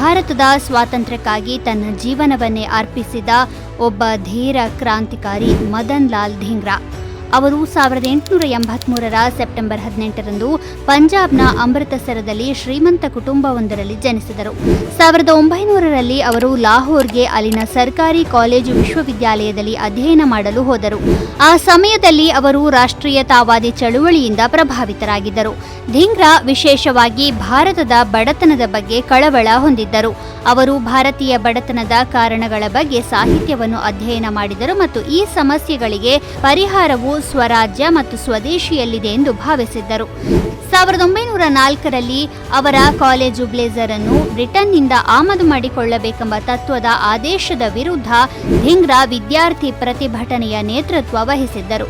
ಭಾರತದ ಸ್ವಾತಂತ್ರ್ಯಕ್ಕಾಗಿ ತನ್ನ ಜೀವನವನ್ನೇ ಅರ್ಪಿಸಿದ ಒಬ್ಬ ಧೀರ ಕ್ರಾಂತಿಕಾರಿ ಮದನ್ ಲಾಲ್ ಧಿಂಗ್ರಾ. ಅವರು ಸಾವಿರದ ಎಂಟುನೂರ ಎಂಬತ್ಮೂರರ ಸೆಪ್ಟೆಂಬರ್ ಹದಿನೆಂಟರಂದು ಪಂಜಾಬ್ನ ಅಮೃತಸರದಲ್ಲಿ ಶ್ರೀಮಂತ ಕುಟುಂಬವೊಂದರಲ್ಲಿ ಜನಿಸಿದರು. ಸಾವಿರದ ಒಂಬೈನೂರರಲ್ಲಿ ಅವರು ಲಾಹೋರ್ಗೆ ಅಲ್ಲಿನ ಸರ್ಕಾರಿ ಕಾಲೇಜು ವಿಶ್ವವಿದ್ಯಾಲಯದಲ್ಲಿ ಅಧ್ಯಯನ ಮಾಡಲು ಹೋದರು. ಆ ಸಮಯದಲ್ಲಿ ಅವರು ರಾಷ್ಟ್ರೀಯತಾವಾದಿ ಚಳುವಳಿಯಿಂದ ಪ್ರಭಾವಿತರಾಗಿದ್ದರು. ಧಿಂಗ್ರಾ ವಿಶೇಷವಾಗಿ ಭಾರತದ ಬಡತನದ ಬಗ್ಗೆ ಕಳವಳ ಹೊಂದಿದ್ದರು. ಅವರು ಭಾರತೀಯ ಬಡತನದ ಕಾರಣಗಳ ಬಗ್ಗೆ ಸಾಹಿತ್ಯವನ್ನು ಅಧ್ಯಯನ ಮಾಡಿದರು ಮತ್ತು ಈ ಸಮಸ್ಯೆಗಳಿಗೆ ಪರಿಹಾರವು ಸ್ವರಾಜ್ಯ ಮತ್ತು ಸ್ವದೇಶಿಯಲ್ಲಿದೆ ಎಂದು ಭಾವಿಸಿದ್ದರು. ಸಾವಿರದ ಒಂಬೈನೂರ ನಾಲ್ಕರಲ್ಲಿ ಅವರ ಕಾಲೇಜು ಬ್ಲೇಸರ್ ಅನ್ನು ಬ್ರಿಟನ್ನಿಂದ ಆಮದು ಮಾಡಿಕೊಳ್ಳಬೇಕೆಂಬ ತತ್ವದ ಆದೇಶದ ವಿರುದ್ಧ ಧಿಂಗ್ರಾ ವಿದ್ಯಾರ್ಥಿ ಪ್ರತಿಭಟನೆಯ ನೇತೃತ್ವ ವಹಿಸಿದ್ದರು.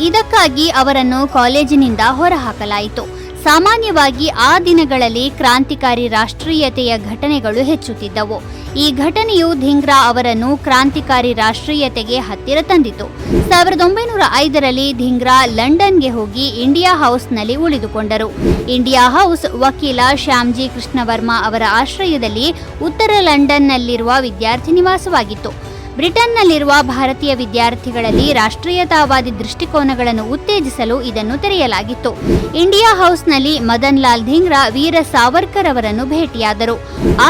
ಇದಕ್ಕಾಗಿ ಅವರನ್ನು ಕಾಲೇಜಿನಿಂದ ಹೊರಹಾಕಲಾಯಿತು. ಸಾಮಾನ್ಯವಾಗಿ ಆ ದಿನಗಳಲ್ಲಿ ಕ್ರಾಂತಿಕಾರಿ ರಾಷ್ಟ್ರೀಯತೆಯ ಘಟನೆಗಳು ಹೆಚ್ಚುತ್ತಿದ್ದವು. ಈ ಘಟನೆಯು ಧಿಂಗ್ರಾ ಅವರನ್ನು ಕ್ರಾಂತಿಕಾರಿ ರಾಷ್ಟ್ರೀಯತೆಗೆ ಹತ್ತಿರ ತಂದಿತು. ಸಾವಿರದ ಒಂಬೈನೂರ ಐದರಲ್ಲಿ ಧಿಂಗ್ರಾ ಲಂಡನ್ಗೆ ಹೋಗಿ ಇಂಡಿಯಾ ಹೌಸ್ನಲ್ಲಿ ಉಳಿದುಕೊಂಡರು. ಇಂಡಿಯಾ ಹೌಸ್ ವಕೀಲ ಶ್ಯಾಮ್ಜಿ ಕೃಷ್ಣವರ್ಮ ಅವರ ಆಶ್ರಯದಲ್ಲಿ ಉತ್ತರ ಲಂಡನ್ನಲ್ಲಿರುವ ವಿದ್ಯಾರ್ಥಿ ನಿವಾಸವಾಗಿತ್ತು. ಬ್ರಿಟನ್ನಲ್ಲಿರುವ ಭಾರತೀಯ ವಿದ್ಯಾರ್ಥಿಗಳಲ್ಲಿ ರಾಷ್ಟ್ರೀಯತಾವಾದಿ ದೃಷ್ಟಿಕೋನಗಳನ್ನು ಉತ್ತೇಜಿಸಲು ಇದನ್ನು ತೆರೆಯಲಾಗಿತ್ತು. ಇಂಡಿಯಾ ಹೌಸ್ನಲ್ಲಿ ಮದನ್ ಲಾಲ್ ಧಿಂಗ್ರಾ, ವೀರ ಸಾವರ್ಕರ್ ಅವರನ್ನು ಭೇಟಿಯಾದರು.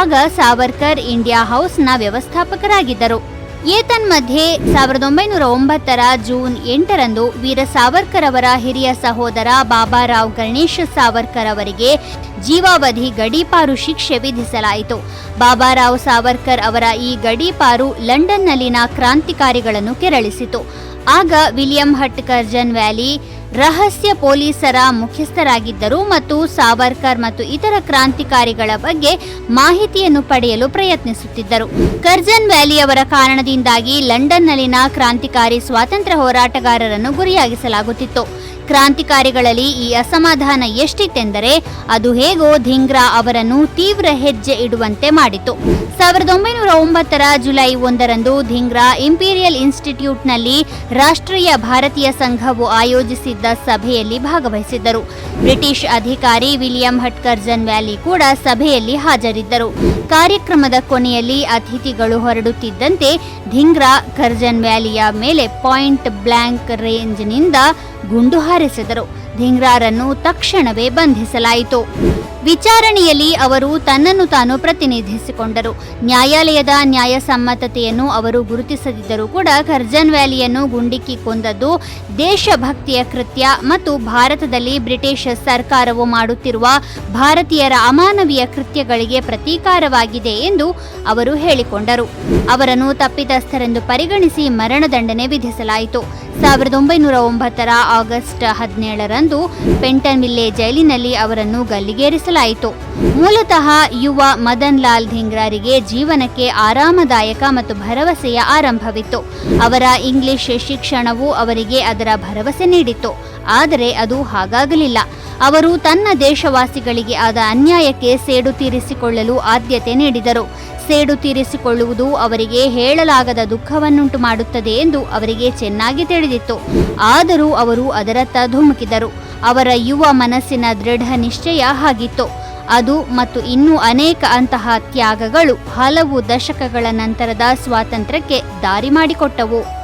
ಆಗ ಸಾವರ್ಕರ್ ಇಂಡಿಯಾ ಹೌಸ್ನ ವ್ಯವಸ್ಥಾಪಕರಾಗಿದ್ದರು. ಏತನ್ಮಧ್ಯೆ ಸಾವಿರದ ಒಂಬೈನೂರ ಒಂಬತ್ತರ ಜೂನ್ ಎಂಟರಂದು ವೀರ ಸಾವರ್ಕರ್ ಅವರ ಹಿರಿಯ ಸಹೋದರ ಬಾಬಾ ರಾವ್ ಗಣೇಶ್ ಸಾವರ್ಕರ್ ಅವರಿಗೆ ಜೀವಾವಧಿ ಗಡೀಪಾರು ಶಿಕ್ಷೆ ವಿಧಿಸಲಾಯಿತು. ಬಾಬಾ ರಾವ್ ಸಾವರ್ಕರ್ ಅವರ ಈ ಗಡೀಪಾರು ಲಂಡನ್ನಲ್ಲಿನ ಕ್ರಾಂತಿಕಾರಿಗಳನ್ನು ಕೆರಳಿಸಿತು. ಆಗ ವಿಲಿಯಂ ಹಟ್ ಕರ್ಜನ್ ವ್ಯಾಲಿ ರಹಸ್ಯ ಪೊಲೀಸರ ಮುಖ್ಯಸ್ಥರಾಗಿದ್ದರು ಮತ್ತು ಸಾವರ್ಕರ್ ಮತ್ತು ಇತರ ಕ್ರಾಂತಿಕಾರಿಗಳ ಬಗ್ಗೆ ಮಾಹಿತಿಯನ್ನು ಪಡೆಯಲು ಪ್ರಯತ್ನಿಸುತ್ತಿದ್ದರು. ಕರ್ಜನ್ ವ್ಯಾಲಿಯವರ ಕಾರಣದಿಂದಾಗಿ ಲಂಡನ್ನಲ್ಲಿನ ಕ್ರಾಂತಿಕಾರಿ ಸ್ವಾತಂತ್ರ್ಯ ಹೋರಾಟಗಾರರನ್ನು ಗುರಿಯಾಗಿಸಲಾಗುತ್ತಿತ್ತು. ಕ್ರಾಂತಿಕಾರಿಗಳಲ್ಲಿ ಈ ಅಸಮಾಧಾನ ಎಷ್ಟಿತ್ತೆಂದರೆ ಅದು ಹೇಗೋ ಧಿಂಗ್ರಾ ಅವರನ್ನು ತೀವ್ರ ಹೆಜ್ಜೆ ಇಡುವಂತೆ ಮಾಡಿತು. ಸಾವಿರದ ಒಂಬೈನೂರ ಒಂಬತ್ತರ ಜುಲೈ ಒಂದರಂದು ಧಿಂಗ್ರಾ ಇಂಪೀರಿಯಲ್ ಇನ್ಸ್ಟಿಟ್ಯೂಟ್ನಲ್ಲಿ ರಾಷ್ಟ್ರೀಯ ಭಾರತೀಯ ಸಂಘವು ಆಯೋಜಿಸಿದ್ದ ಸಭೆಯಲ್ಲಿ ಭಾಗವಹಿಸಿದ್ದರು. ಬ್ರಿಟಿಷ್ ಅಧಿಕಾರಿ ವಿಲಿಯಂ ಹಟ್ಕರ್ಜನ್ ವ್ಯಾಲಿ ಕೂಡ ಸಭೆಯಲ್ಲಿ ಹಾಜರಿದ್ದರು. ಕಾರ್ಯಕ್ರಮದ ಕೊನೆಯಲ್ಲಿ ಅತಿಥಿಗಳು ಹೊರಡುತ್ತಿದ್ದಂತೆ ಧಿಂಗ್ರಾ ಕರ್ಜನ್ ವ್ಯಾಲಿಯ ಮೇಲೆ ಪಾಯಿಂಟ್ ಬ್ಲ್ಯಾಂಕ್ ರೇಂಜ್ನಿಂದ ಗುಂಡು ಹಾರಿಸಿದರು. ಧಿಂಗ್ರಾರನ್ನು ತಕ್ಷಣವೇ ಬಂಧಿಸಲಾಯಿತು. ವಿಚಾರಣೆಯಲ್ಲಿ ಅವರು ತನ್ನನ್ನು ತಾನು ಪ್ರತಿನಿಧಿಸಿಕೊಂಡರು. ನ್ಯಾಯಾಲಯದ ನ್ಯಾಯಸಮ್ಮತತೆಯನ್ನು ಅವರು ಗುರುತಿಸದಿದ್ದರೂ ಕೂಡ ಕರ್ಜನ್ ವ್ಯಾಲಿಯನ್ನು ಗುಂಡಿಕ್ಕಿ ಕೊಂದದ್ದು ದೇಶಭಕ್ತಿಯ ಕೃತ್ಯ ಮತ್ತು ಭಾರತದಲ್ಲಿ ಬ್ರಿಟಿಷ್ ಸರ್ಕಾರವು ಮಾಡುತ್ತಿರುವ ಭಾರತೀಯರ ಅಮಾನವೀಯ ಕೃತ್ಯಗಳಿಗೆ ಪ್ರತೀಕಾರವಾಗಿದೆ ಎಂದು ಅವರು ಹೇಳಿಕೊಂಡರು. ಅವರನ್ನು ತಪ್ಪಿತಸ್ಥರೆಂದು ಪರಿಗಣಿಸಿ ಮರಣದಂಡನೆ ವಿಧಿಸಲಾಯಿತು. ಸಾವಿರದ ಒಂಬೈನೂರ ಒಂಬತ್ತರ ಆಗಸ್ಟ್ ಹದಿನೇಳರಂದು ಪೆಂಟನ್ವಿಲ್ಲೆ ಜೈಲಿನಲ್ಲಿ ಅವರನ್ನು ಗಲ್ಲಿಗೇರಿಸಲಾಯಿತು. ಮೂಲತಃ ಯುವ ಮದನ್ ಲಾಲ್ ಧಿಂಗ್ರಾರಿಗೆ ಜೀವನಕ್ಕೆ ಆರಾಮದಾಯಕ ಮತ್ತು ಭರವಸೆಯ ಆರಂಭವಿತ್ತು. ಅವರ ಇಂಗ್ಲಿಷ್ ಶಿಕ್ಷಣವು ಅವರಿಗೆ ಅದರ ಭರವಸೆ ನೀಡಿತ್ತು. ಆದರೆ ಅದು ಹಾಗಾಗಲಿಲ್ಲ. ಅವರು ತನ್ನ ದೇಶವಾಸಿಗಳಿಗೆ ಆದ ಅನ್ಯಾಯಕ್ಕೆ ಸೇಡು ತೀರಿಸಿಕೊಳ್ಳಲು ಆದ್ಯತೆ ನೀಡಿದರು. ಸೇಡು ತೀರಿಸಿಕೊಳ್ಳುವುದು ಅವರಿಗೆ ಹೇಳಲಾಗದ ದುಃಖವನ್ನುಂಟು ಮಾಡುತ್ತದೆ ಎಂದು ಅವರಿಗೆ ಚೆನ್ನಾಗಿ ತಿಳಿದಿತ್ತು. ಆದರೂ ಅವರು ಅದರತ್ತ ಧುಮುಕಿದರು. ಅವರ ಯುವ ಮನಸ್ಸಿನ ದೃಢ ನಿಶ್ಚಯ ಆಗಿತ್ತು ಅದು ಮತ್ತು ಇನ್ನೂ ಅನೇಕ ಅಂತಹ ತ್ಯಾಗಗಳು ಹಲವು ದಶಕಗಳ ನಂತರದ ಸ್ವಾತಂತ್ರ್ಯಕ್ಕೆ ದಾರಿ ಮಾಡಿಕೊಟ್ಟವು.